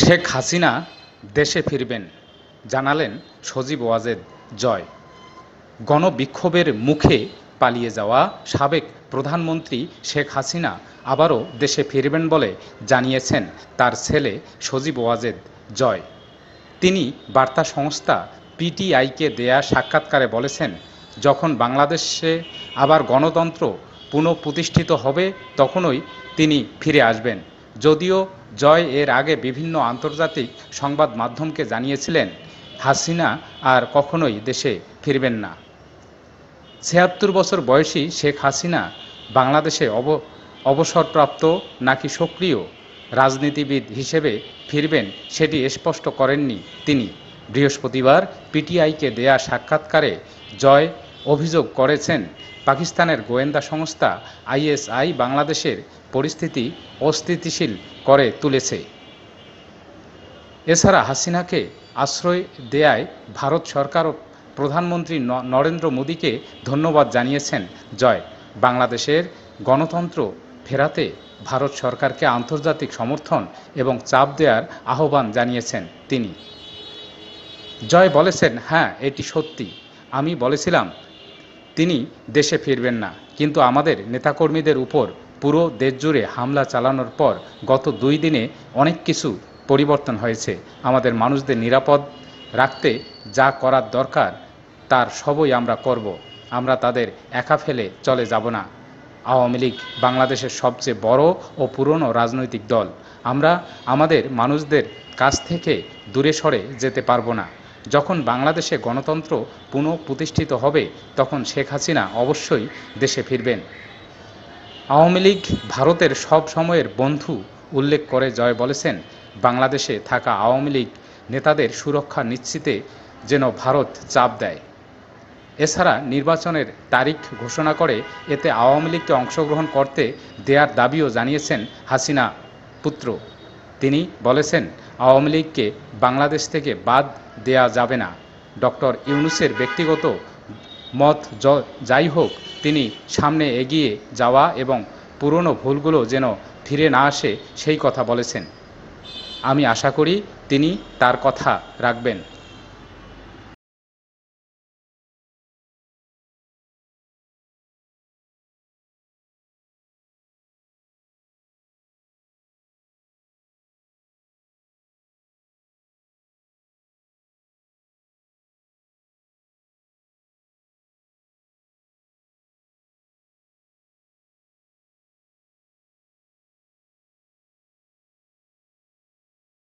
শেখ হাসিনা দেশে ফিরবেন, জানালেন সজীব ওয়াজেদ জয়। গণবিক্ষোভের মুখে পালিয়ে যাওয়া সাবেক প্রধানমন্ত্রী শেখ হাসিনা আবারও দেশে ফিরবেন বলে জানিয়েছেন তার ছেলে সজীব ওয়াজেদ জয়। তিনি বার্তা সংস্থা পিটিআইকে দেয়া সাক্ষাৎকারে বলেছেন, যখন বাংলাদেশে আবার গণতন্ত্র পুনঃপ্রতিষ্ঠিত হবে, তখনই তিনি ফিরে আসবেন। যদিও জয় এর আগে বিভিন্ন আন্তর্জাতিক সংবাদ মাধ্যমকে জানিয়েছিলেন, হাসিনা আর কখনোই দেশে ফিরবেন না। ছিয়াত্তর বছর বয়সী শেখ হাসিনা বাংলাদেশে অব, অবসরপ্রাপ্ত নাকি সক্রিয় রাজনীতিবিদ হিসেবে ফিরবেন সেটি স্পষ্ট করেননি তিনি। বৃহস্পতিবার পিটিআইকে দেয়া সাক্ষাৎকারে জয় অভিযোগ করেছেন পাকিস্তানের গোয়েন্দা সংস্থা আইএসআই বাংলাদেশের পরিস্থিতি অস্থিতিশীল করে তুলেছে। এছাড়া হাসিনাকে আশ্রয় দেয়ায় ভারত সরকার ও প্রধানমন্ত্রী নরেন্দ্র মোদীকে ধন্যবাদ জানিয়েছেন জয়। বাংলাদেশের গণতন্ত্র ফেরাতে ভারত সরকারকে আন্তর্জাতিক সমর্থন এবং চাপ দেওয়ার আহ্বান জানিয়েছেন তিনি। জয় বলেছেন হ্যাঁ এটি সত্যি। আমি বলেছিলাম তিনি দেশে ফিরবেন না। কিন্তু আমাদের নেতাকর্মীদের উপর পুরো দেশ জুড়ে হামলা চালানোর পর গত দুই দিনে অনেক কিছু পরিবর্তন হয়েছে। আমাদের মানুষদের নিরাপদ রাখতে যা করার দরকার, তার সবই আমরা করব। আমরা তাদের একা ফেলে চলে যাব না। আওয়ামী লীগ বাংলাদেশের সবচেয়ে বড় ও পুরনো রাজনৈতিক দল। আমরা আমাদের মানুষদের কাছ থেকে দূরে সরে যেতে পারব না। যখন বাংলাদেশে গণতন্ত্র পুনঃ প্রতিষ্ঠিত হবে, তখন শেখ হাসিনা অবশ্যই দেশে ফিরবেন। আওয়ামী লীগ ভারতের সব সময়ের বন্ধু উল্লেখ করে জয় বলেছেন, বাংলাদেশে থাকা আওয়ামী লীগ নেতাদের সুরক্ষা নিশ্চিতে যেন ভারত চাপ দেয়। এছাড়া নির্বাচনের তারিখ ঘোষণা করে এতে আওয়ামী লীগকে অংশগ্রহণ করতে দেয়ার দাবিও জানিয়েছেন হাসিনা পুত্র। তিনি বলেছেন আওয়ামী লীগকে বাংলাদেশ থেকে বাদ দেয়া যাবে না। ডক্টর ইউনুসের ব্যক্তিগত মত যাই হোক, তিনি সামনে এগিয়ে যাওয়া এবং পুরনো ভুলগুলো যেন ফিরে না আসে সেই কথা বলেছেন। আমি আশা করি তিনি তার কথা রাখবেন।